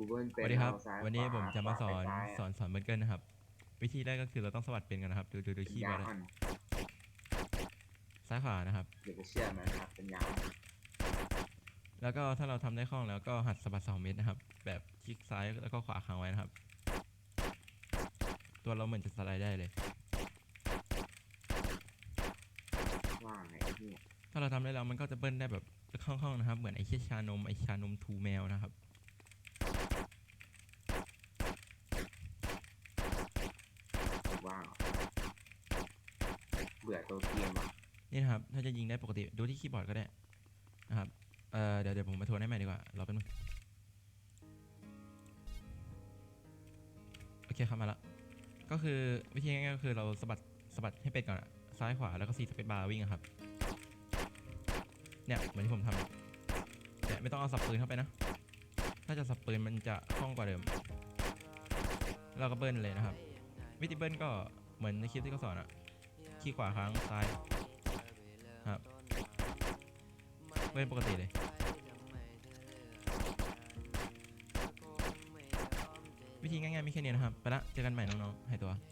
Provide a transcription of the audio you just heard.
กูเบิ้ลสเป็นวัสดีครับเอาซ้ายวันนี้ขผมจะมาสอนขวไปซ้ยะสอนสอนเบิร์เกิลนะครับ วิธีแรกก็คือเราต้องสวัสดเป็นกันนะครับ ดูดูดูคีย์บอร์ดยานะอ่อนซ้ายขวานะครับ เดี๋ยวจะเชื่อมันนะครับเป็นยาอ่อนแล้วก็ถ้าเราทำได้คล่องแล้วก็หัดสะบัดสองเม็ดนะครับ แบบคลิกซ้ายแล้วก็ขวาค้างไว้นะครับ ตัวเราเหมือนจะสไลด์ได้เลย ว่าไงเนี่ยถ้าเราทำได้แล้วมันก็จะเบิ้ลได้แบบคล่องๆนะครับ เหมือนไอ้เชี่ยชานมไอ้ชานมทูแมวนะครับ ว่างเบื่อตัวเกมอะนี่นะครับ ถ้าจะยิงได้ปกติดูที่คีย์บอร์ดก็ได้นะครับ เอ่อเดี๋ยวเดี๋ยวผมมาทวนให้ใหม่ดีกว่า รอแป๊บนึง โอเคครับมาละ ก็คือวิธีง่ายๆก็คือเราสะบัดสะบัดให้เป็นก่อนอะซ้ายขวาแล้วก็สี่สเปซบาร์วิ่งอะครับ เนี่ยเหมือนที่ผมทำแต่ไม่ต้องเอาสับปืนเข้าไปนะ ถ้าจะสับปืนมันจะคล่องกว่าเดิม เราก็เบิ้ลเลยนะครับ วิธีเบิ้ลก็เหมือนในคลิปที่เขาสอนอะขี้ขวาค้างซ้ายครับเบิ้ลปกติเลยวิธีง่ายๆมีแค่นี้นะครับ ไปละ เจอกันใหม่น้องๆ ให้ตัว